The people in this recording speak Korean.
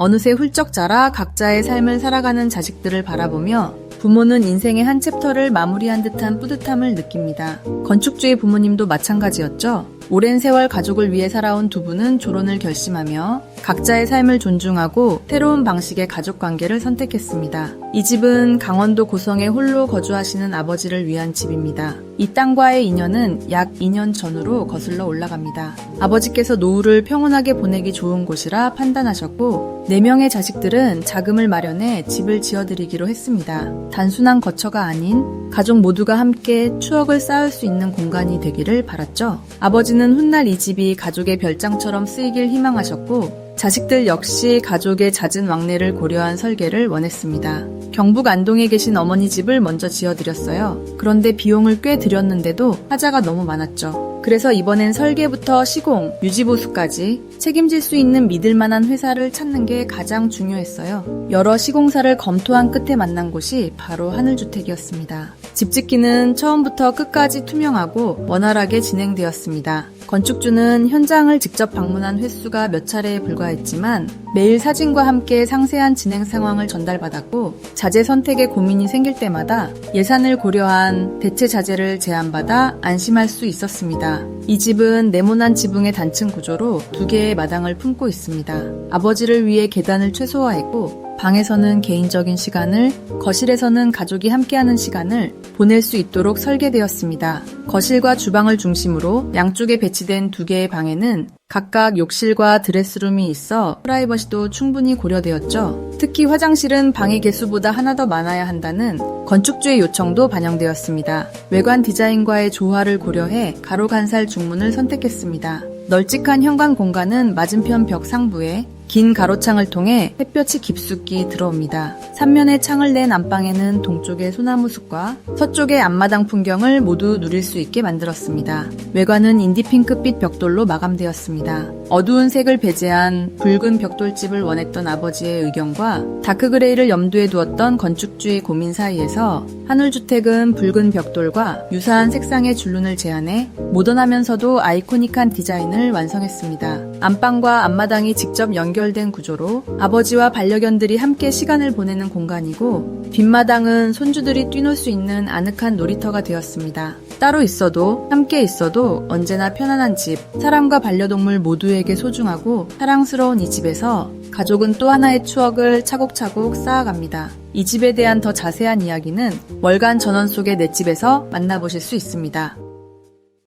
어느새 훌쩍 자라 각자의 삶을 살아가는 자식들을 바라보며 부모는 인생의 한 챕터를 마무리한 듯한 뿌듯함을 느낍니다. 건축주의 부모님도 마찬가지였죠. 오랜 세월 가족을 위해 살아온 두 분은 조론을 결심하며 각자의 삶을 존중하고 새로운 방식의 가족 관계를 선택했습니다. 이 집은 강원도 고성에 홀로 거주하시는 아버지를 위한 집입니다. 이 땅과의 인연은 약 2년 전으로 거슬러 올라갑니다. 아버지께서 노후를 평온하게 보내기 좋은 곳이라 판단하셨고 4명의 자식들은 자금을 마련해 집을 지어드리기로 했습니다. 단순한 거처가 아닌 가족 모두가 함께 추억을 쌓을 수 있는 공간이 되기를 바랐죠. 아버지는 훗날 이 집이 가족의 별장처럼 쓰이길 희망하셨고 자식들 역시 가족의 잦은 왕래를 고려한 설계를 원했습니다. 경북 안동에 계신 어머니 집을 먼저 지어드렸어요. 그런데 비용을 꽤 들였는데도 하자가 너무 많았죠. 그래서 이번엔 설계부터 시공, 유지보수까지 책임질 수 있는 믿을만한 회사를 찾는 게 가장 중요했어요. 여러 시공사를 검토한 끝에 만난 곳이 바로 하늘주택이었습니다. 집 짓기는 처음부터 끝까지 투명하고 원활하게 진행되었습니다. 건축주는 현장을 직접 방문한 횟수가 몇 차례에 불과했지만 매일 사진과 함께 상세한 진행 상황을 전달받았고 자재 선택에 고민이 생길 때마다 예산을 고려한 대체 자재를 제안받아 안심할 수 있었습니다. 이 집은 네모난 지붕의 단층 구조로 두 개의 마당을 품고 있습니다. 아버지를 위해 계단을 최소화했고 방에서는 개인적인 시간을, 거실에서는 가족이 함께하는 시간을 보낼 수 있도록 설계되었습니다. 거실과 주방을 중심으로 양쪽에 배치된 두 개의 방에는 각각 욕실과 드레스룸이 있어 프라이버시도 충분히 고려되었죠. 특히 화장실은 방의 개수보다 하나 더 많아야 한다는 건축주의 요청도 반영되었습니다. 외관 디자인과의 조화를 고려해 가로 간살 중문을 선택했습니다. 널찍한 현관 공간은 맞은편 벽 상부에 긴 가로창을 통해 햇볕이 깊숙이 들어옵니다. 삼면에 창을 낸 안방에는 동쪽의 소나무 숲과 서쪽의 앞마당 풍경을 모두 누릴 수 있게 만들었습니다. 외관은 인디핑크빛 벽돌로 마감되었습니다. 어두운 색을 배제한 붉은 벽돌집을 원했던 아버지의 의견과 다크그레이를 염두에 두었던 건축주의 고민 사이에서 하늘주택은 붉은 벽돌과 유사한 색상의 줄눈을 제안해 모던하면서도 아이코닉한 디자인을 완성했습니다. 안방과 앞마당이 직접 연결된 구조로 아버지와 반려견들이 함께 시간을 보내는 공간이고 뒷마당은 손주들이 뛰놀 수 있는 아늑한 놀이터가 되었습니다. 따로 있어도 함께 있어도 언제나 편안한 집, 사람과 반려동물 모두에게 소중하고 사랑스러운 이 집에서 가족은 또 하나의 추억을 차곡차곡 쌓아갑니다. 이 집에 대한 더 자세한 이야기는 월간 전원 속의 내 집에서 만나보실 수 있습니다.